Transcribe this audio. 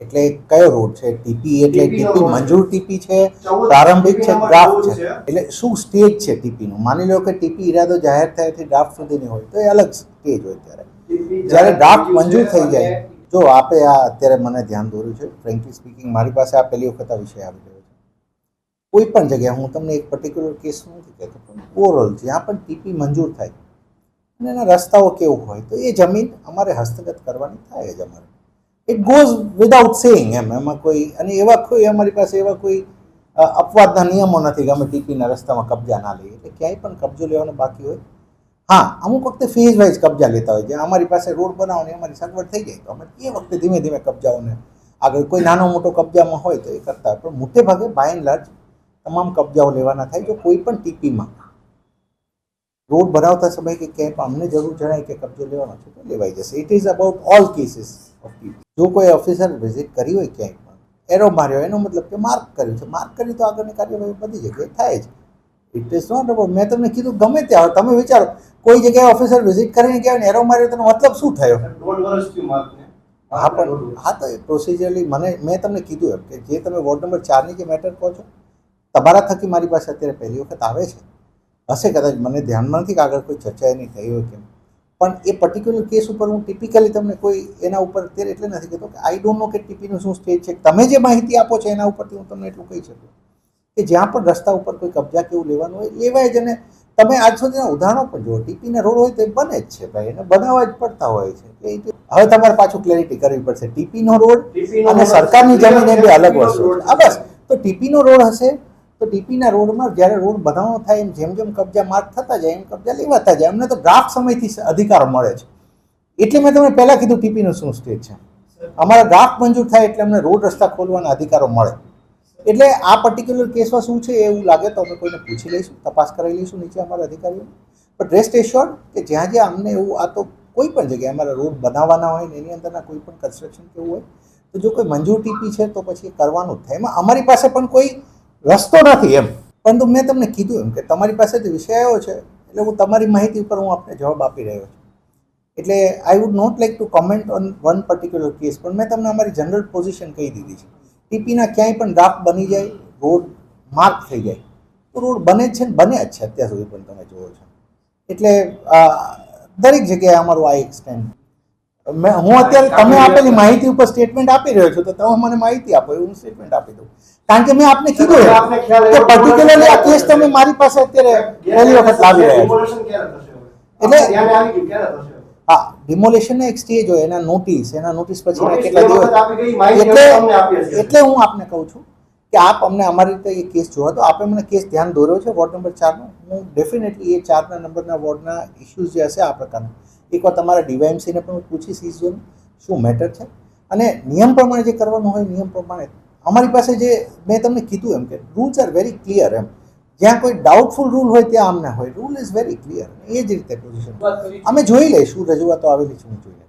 એટલે કયો રોડ છે? ટીપી એટલે ટીપી મંજૂર ટીપી છે? પ્રારંભિક છે ડ્રાફ્ટ છે. એટલે શું સ્ટેજ છે ટીપીનું માની લો કે ટીપી ઇરાદો જાહેર થયાથી ડ્રાફ્ટ સુધીની હોય તો એ અલગ સ્ટેજ હોય ત્યારે. જ્યારે ડ્રાફ્ટ મંજૂર થઈ જાય જો આપે આ અત્યારે મને ધ્યાન દોર્યું છે ફ્રેન્કલી સ્પીકિંગ મારી પાસે આ પહેલી વખત આ વિષય આવી ગયો છે. કોઈ પણ જગ્યાએ હું તમને એક પર્ટિક્યુલર કેસ નથી કહેતો પણ ઓવરઓલ જ્યાં પણ ટીપી મંજૂર થાય અને એના રસ્તાઓ કેવું હોય તો એ જમીન અમારે હસ્તગત કરવાની થાય જ અમારે. ઇટ ગોઝ વિદાઉટ સેઇંગ એમ, એમાં કોઈ, અને એવા કોઈ અમારી પાસે એવા કોઈ અપવાદના નિયમો નથી કે અમે ટીપીના રસ્તામાં કબજા ના લઈએ. એટલે ક્યાંય પણ કબજો લેવાનો બાકી હોય. હા, અમુક વખતે ફેઝ વાઇઝ કબજા લેતા હોય જ્યાં અમારી પાસે રોડ બનાવવાની અમારી સગવડ થઈ જાય તો અમે એ વખતે ધીમે ધીમે કબજાઓને આગળ કોઈ નાનો મોટો કબજામાં હોય તો એ કરતા હોય. પણ મોટે ભાગે બાય એન્ડ લાર્જ તમામ કબજાઓ લેવાના થાય જો કોઈ પણ ટીપીમાં રોડ બનાવતા સમયે કે ક્યાંય પણ અમને જરૂર જણાય કે કબજો લેવાનો છે તો લેવાઈ જશે. It is about all cases જો કોઈ ઓફિસર વિઝિટ કરી હોય ક્યાંય પણ એરો માર્યો એનો મતલબ કે માર્ક કર્યું છે. માર્ક કરી તો આગળની કાર્યવાહી બધી જગ્યાએ થાય જ. ઇટ ઇઝ નોટ અબાઉટ મેં તમને કીધું ગમે ત્યાં તમે વિચારો કોઈ જગ્યાએ ઓફિસર વિઝિટ કરીને ગયા ને એરો માર્યો તેનો મતલબ શું થયો. હા પણ હા તો એ પ્રોસિજરલી મને મેં તમને કીધું એમ કે જે તમે વોર્ડ નંબર ચારની જે મેટર કહો છો તમારા થકી મારી પાસે અત્યારે પહેલી વખત આવે છે. હશે કદાચ મને ધ્યાનમાં નથી કે આગળ કોઈ ચર્ચા એની થઈ હોય કેમ પણ એ પર્ટિક્યુલર કેસ ઉપર હું ટિપિકલી તમને કોઈ એના ઉપર અત્યારે એટલે નથી કહેતો કે આઈ ડોન્ટ નો કે ટીપીનું શું સ્ટેજ છે. તમે જે માહિતી આપો છો એના ઉપરથી હું તમને એટલું કહી શકું. કે જ્યાં પણ રસ્તા ઉપર કોઈ કબજા કેવું લેવાનું હોય લેવાય જ અને તમે આજ સુધીના ઉદાહરણો પણ જુઓ. ટીપીના રોડ હોય તો એ બને જ છે ભાઈ એને બનાવવા જ પડતા હોય છે. હવે તમારે પાછું ક્લેરિટી કરવી પડશે. ટીપીનો રોડ અને સરકારની જમીન એ બે અલગ વસ્તુ આ બસ. તો ટીપીનો રોડ હશે તો ટીપીના રોડમાં જ્યારે રોડ બનાવવાનો થાય એમ જેમ જેમ કબજા માર્ક થતા જાય એમ કબજા લેવાતા જાય, અમને તો ડ્રાફ્ટ સમયથી અધિકાર મળે છે. એટલે મેં તમને પહેલાં કીધું ટીપીનું શું સ્ટેજ છે. અમારા ડ્રાફ્ટ મંજૂર થાય એટલે અમને રોડ રસ્તા ખોલવાના અધિકારો મળે. એટલે આ પર્ટિક્યુલર કેસમાં શું છે એવું લાગે તો અમે કોઈને પૂછી લઈશું, તપાસ કરાવી લઈશું નીચે અમારા અધિકારીઓ. બટ રેસ્ટ એશ્યોર કે જ્યાં જ્યાં અમને એવું, આ તો કોઈ પણ જગ્યાએ અમારા રોડ બનાવવાના હોય ને એની અંદરના કોઈ પણ કન્સ્ટ્રક્શન કેવું હોય, તો જો કોઈ મંજૂર ટીપી છે તો પછી કરવાનું જ થાય. એમાં અમારી પાસે પણ કોઈ રસ્તો નથી એમ. પરંતુ મેં તમને કીધું એમ કે તમારી પાસેથી વિષય છે, એટલે હું તમારી માહિતી ઉપર હું આપને જવાબ આપી રહ્યો છું. એટલે I would not like to comment on one particular case પણ મેં તમને અમારી જનરલ પોઝિશન કહી દીધી છે. ટીપીના ક્યાંય પણ ડ્રાફ્ટ બની જાય, રોડ માર્ક થઈ જાય. તો રોડ બને જ છે ને બને જ છે અત્યાર સુધી પણ તમે જુઓ છો. એટલે દરેક જગ્યાએ અમારું આ એક સ્ટેન્ડ મેં હું અત્યારે તમે આપેલી માહિતી ઉપર સ્ટેટમેન્ટ આપી રહ્યો છો તો તમે મને માહિતી આપો હું સ્ટેટમેન્ટ આપી દઉં કારણ કે મેં આપને કીધું કે પર્ટિક્યુલરલી આ કેસ તમે મારી પાસે અત્યારે પહેલી વખત લાવી રહ્યા છો? એટલે-? હા ડિમોલેશન એક સ્ટેજ હોય એના નોટિસ એના નોટિસ પછી કેટલા દિવસ એટલે. એટલે હું આપને કહું છું કે આપ અમને અમારી રીતે એ કેસ જોવા તો આપે મને કેસ ધ્યાન દોર્યો છે વોર્ડ નંબર ચારનો. હું ડેફિનેટલી એ ચારના નંબરના વોર્ડના ઇસ્યુઝ જે હશે આ પ્રકારના. એકવાર તમારા ડીવાયએમસીને પણ હું પૂછીશ ઇસ્યુઝ શું મેટર છે. અને નિયમ પ્રમાણે જે કરવાનું હોય નિયમ પ્રમાણે અમારી પાસે જે મેં તમને કીધું એમ કે રૂલ્સ આર વેરી ક્લિયર એમ. જ્યાં કોઈ ડાઉટફુલ રૂલ હોય ત્યાં અમને હોય. રૂલ ઇઝ વેરી ક્લિયર એ જ રીતે પોઝિશન અમે જોઈ લઈશું. રજૂઆતો આવેલી છે હું જોઈ